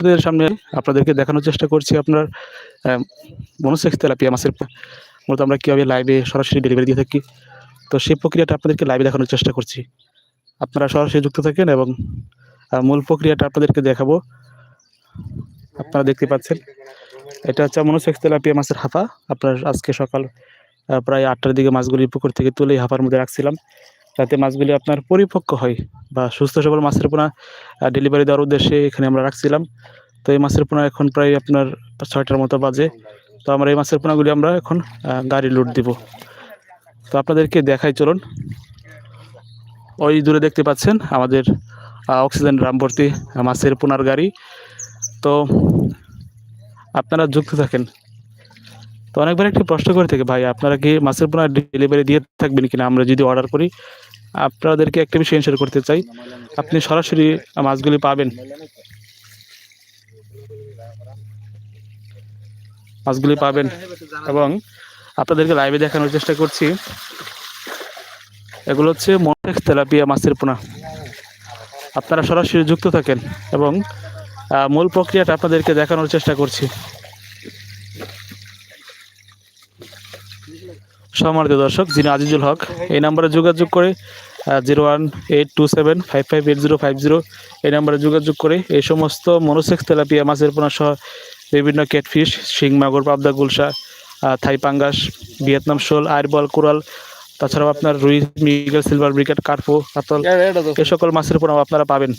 আপনাদের সামনে আপনাদেরকে দেখানোর চেষ্টা করছি আপনার মনোসেক্স তেলাপিয়া মাছের মূলত আমরা কীভাবে লাইভে সরাসরি ডেলিভারি দিয়ে থাকি। তো সেই প্রক্রিয়াটা আপনাদেরকে লাইভে দেখানোর চেষ্টা করছি। আপনারা সরাসরি যুক্ত থাকেন এবং মূল প্রক্রিয়াটা আপনাদেরকে দেখাবো। আপনারা দেখতে পাচ্ছেন, এটা হচ্ছে মনোসেক্স তেলাপিয়া মাছের হাফা। আপনার আজকে সকাল প্রায় আটটার দিকে মাছগুলি পুকুর থেকে তুলে হাফার মধ্যে রাখছিলাম। যাতে মাছগুলি আপনার পরিপক্ক হয়। বা সুস্থ সবল মাছের পোনা ডেলিভারি দেওয়ার উদ্দেশ্যে এখানে আমরা রাখছিলাম। তো এই মাছের পোনা এখন প্রায় আপনার ছয়টার মতো বাজে। তো আমরা এই মাছের পোনাগুলি আমরা এখন গাড়ি লোড দিব। তো আপনাদেরকে দেখাই চলুন। ওই দূরে দেখতে পাচ্ছেন আমাদের অক্সিজেন ড্রাম ভর্তি আহ, মাছের পোনার গাড়ি। তো আপনারা যুক্ত থাকেন। তো অনেকবার একটি প্রশ্ন করে থাকে ভাই আপনারা কি মাছের পোনা ডেলিভারি দিয়ে থাকবেন কিনা? আমরা যদি অর্ডার করি আপনাদেরকে একটা বিষয় এনশিওর করতে চাই। আপনি সরাসরি মাছগুলি পাবেন। মাছগুলি পাবেন এবং আপনাদেরকে লাইভে দেখানোর চেষ্টা করছি। এগুলো হচ্ছে মনেক্স তেলাপিয়া মাছের পোনা। আপনারা সরাসরি যুক্ত থাকেন এবং মূল প্রক্রিয়াটা আপনাদেরকে দেখানোর চেষ্টা করছি। সম্মানিত দর্শক যিনি আজিজুল হক এই নাম্বারে যোগাযোগ করে zero one eight two seven five five eight zero five zero এই নাম্বারে যোগাযোগ করে এই সমস্ত মনোসেক্স তেলাপিয়া মাছের পোনা সহ বিভিন্ন ক্যাটফিশ শিং মাগুর পাবদা গুলশা থাই পাঙ্গাস ভিয়েতনাম শোল আইরবল কোরাল তাছাড়াও আপনার রুই মিগেল সিলভার ব্রিকেট কার্পো কাতল এ সকল মাছের পোনাও আপনারা পাবেন।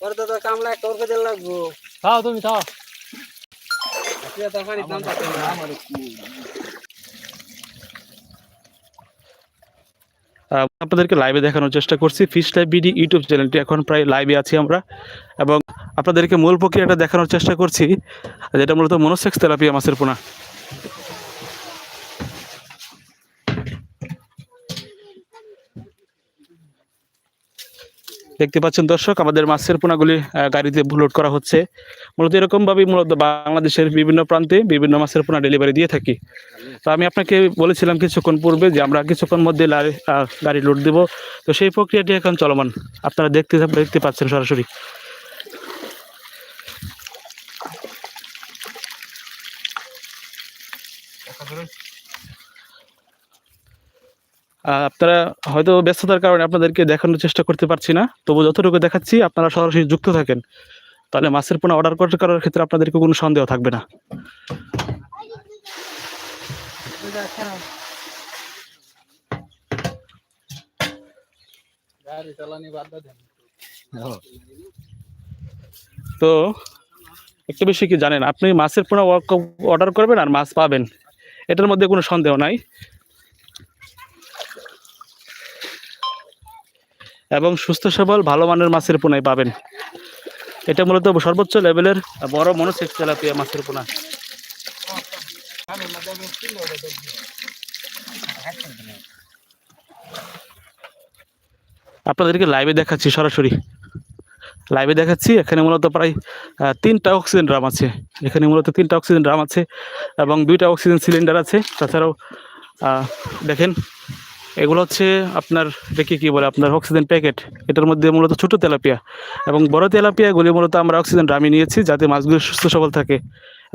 তোর তো কামলা ওর কাজে লাগবো। খাও তুমি খাও তুই তো পানি দাম না আমার আপনাদেরকে লাইভে দেখানোর চেষ্টা করছি। ফিশ লাইভ বিডি ইউটিউব চ্যানেলটি এখন প্রায় লাইভে আছি আমরা। এবং আপনাদেরকে মূল প্রক্রিয়াটা দেখানোর চেষ্টা করছি, যেটা মূলত মনোসেক্স থেরাপি মাছের পোনা। দেখতে পাচ্ছেন দর্শক আমাদের মাছের পোনাগুলি গাড়িতে লোড করা হচ্ছে। মূলত এরকমভাবেই মূলত বাংলাদেশের বিভিন্ন প্রান্তে বিভিন্ন মাছের পোনা ডেলিভারি দিয়ে থাকি। তো আমি আপনাকে বলেছিলাম কিছুক্ষণ পূর্বে যে আমরা কিছুক্ষণ মধ্যে গাড়ি লোড দেব। তো সেই প্রক্রিয়াটি এখন চলমান। আপনারা দেখতে দেখতে পাচ্ছেন সরাসরি। আহ, আপনারা হয়তো ব্যস্ততার কারণে আপনাদেরকে দেখানোর চেষ্টা করতে পারছি না। তবু যতটুকু দেখাচ্ছি, আপনারা সরাসরি যুক্ত থাকেন। তাহলে মাছের পোনা অর্ডার করার ক্ষেত্রে আপনাদেরকে কোনো সন্দেহ থাকবে না। তো, একটা বিষয় কি জানেন, আপনি মাছের পোনা অর্ডার করবেন আর মাছ পাবেন। এটার মধ্যে কোনো সন্দেহ নাই। এবং সুস্থ সবল, ভালো মানের মাছের পোনাই পাবেন। এটা মূলত সর্বোচ্চ লেভেলের বড় মনোসেক্স তেলাপিয়া মাছের পোনা। আপনাদেরকে লাইভে দেখাচ্ছি সরাসরি। লাইভে দেখাচ্ছি, এখানে মূলত প্রায় তিনটা অক্সিজেন ড্রাম আছে। এখানে মূলত তিনটা অক্সিজেন ড্রাম আছে এবং দুইটা অক্সিজেন সিলিন্ডার আছে। তাছাড়াও দেখেন এগুলো হচ্ছে আপনার দেখি কি বলে আপনার অক্সিজেন প্যাকেট এটার মধ্যে মূলত ছোট তেলাপিয়া এবং বড় তেলাপিয়াগুলি মূলত আমরা অক্সিজেন ড্রামে নিয়েছি যাতে মাছগুলি সুস্থ সবল থাকে।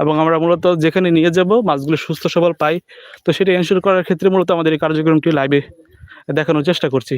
এবং আমরা মূলত যেখানে নিয়ে যাব মাছগুলি সুস্থ সবল পাই। তো সেটা এনশিওর করার ক্ষেত্রে মূলত আমাদের এই কার্যক্রমটি লাইভে দেখানোর চেষ্টা করছি।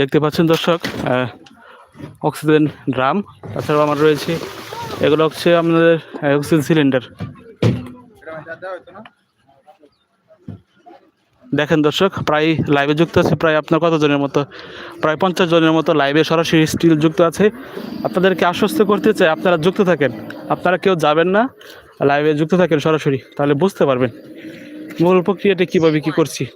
দেখতে পাচ্ছেন দর্শক অক্সিজেন ড্রাম তাছাড়াও আমার রয়েছে। এগুলো হচ্ছে আপনাদের অক্সিজেন সিলিন্ডার দেখেন দর্শক, প্রায় লাইভে যুক্ত আছে, প্রায় আপনার কতজনের মতো? প্রায় পঞ্চাশ জনের মতো লাইভে সরাসরি স্টিল যুক্ত আছে। আপনাদেরকে আশ্বস্ত করতে চাই, আপনারা যুক্ত থাকেন। আপনারা কেউ যাবেন না লাইভে যুক্ত থাকেন সরাসরি, তাহলে বুঝতে পারবেন। মূল প্রক্রিয়াটা কীভাবে কী করছি?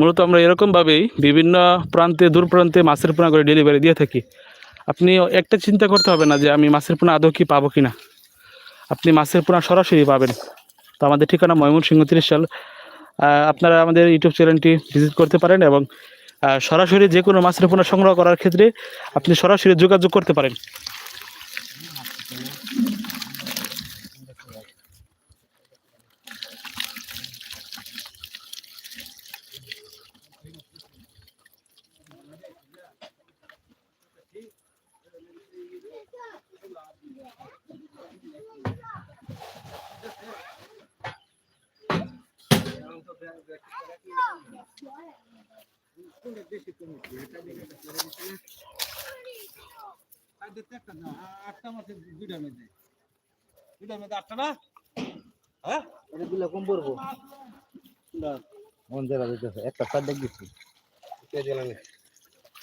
মূলত আমরা এরকমভাবেই বিভিন্ন প্রান্তে, দূর প্রান্তে মাছের পোনা করে ডেলিভারি দিয়ে থাকি। আপনি একটা চিন্তা করতে হবে না যে আমি মাছের পোনা আদৌ কি পাবো কি না আপনি মাছের পোনা সরাসরি পাবেন। তো আমাদের ঠিকানা ময়মনসিংহ তিরিশ সাল। আপনারা আমাদের ইউটিউব চ্যানেলটি ভিজিট করতে পারেন এবং সরাসরি যে কোনো মাছের পোনা সংগ্রহ করার ক্ষেত্রে আপনি সরাসরি যোগাযোগ করতে পারেন। আটটা মাছের দুইটার মধ্যে দুইটার মধ্যে আটটা একটা সার দেখ দিচ্ছি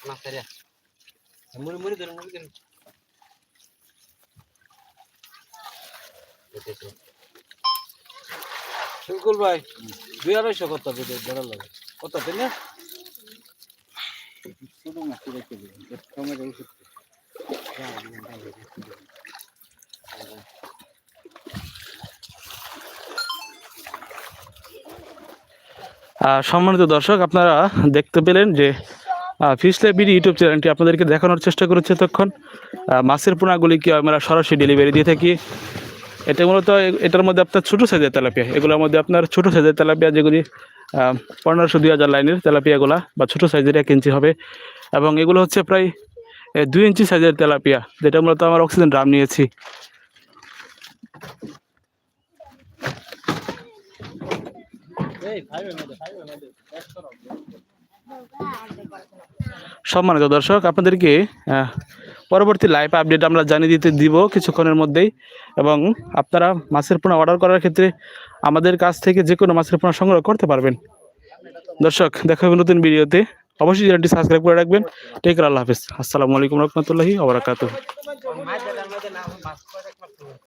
না সারিয়া মুড়ি মুড়ি ধরে মুড়ি ধরে শুকুল ভাই দুই আড়াইশো কত ধরা লাগে। কত রেখে আহ, সম্মানিত দর্শক আপনারা দেখতে পেলেন যে ফিশ লাইব্রেরি ইউটিউব চ্যানেলটি আপনাদেরকে দেখানোর চেষ্টা করেছে তখন মাছের পোনাগুলিকে আমরা সরাসরি ডেলিভারি দিয়ে থাকি? এটা মূলত এটার মধ্যে আপনার ছোটো সাইজের তেলাপিয়া। এগুলোর মধ্যে আপনার ছোটো সাইজের তেলাপিয়া যেগুলি পনেরোশো, দুই হাজার লাইনের তেলাপিয়াগুলা বা ছোটো সাইজের এক ইঞ্চি হবে। এবং এগুলো হচ্ছে প্রায় দুই ইঞ্চি সাইজের তেলাপিয়া, যেটা মূলত আমার অক্সিজেন ড্রাম নিয়েছি। সম্মানিত দর্শক, আপনাদেরকে পরবর্তী লাইভ আপডেট আমরা জানিয়ে দিতে দিব কিছুক্ষণের মধ্যেই। এবং আপনারা মাছের পোনা অর্ডার করার ক্ষেত্রে আমাদের কাছ থেকে যে কোনো মাছের পোনা সংগ্রহ করতে পারবেন। দর্শক, দেখা হবে নতুন ভিডিওতে। অবশ্যই চ্যানেলটি সাবস্ক্রাইব করে রাখবেন। টেক আল্লাহ হাফিজ। আসসালামু আলাইকুম রহমতুল্লাহি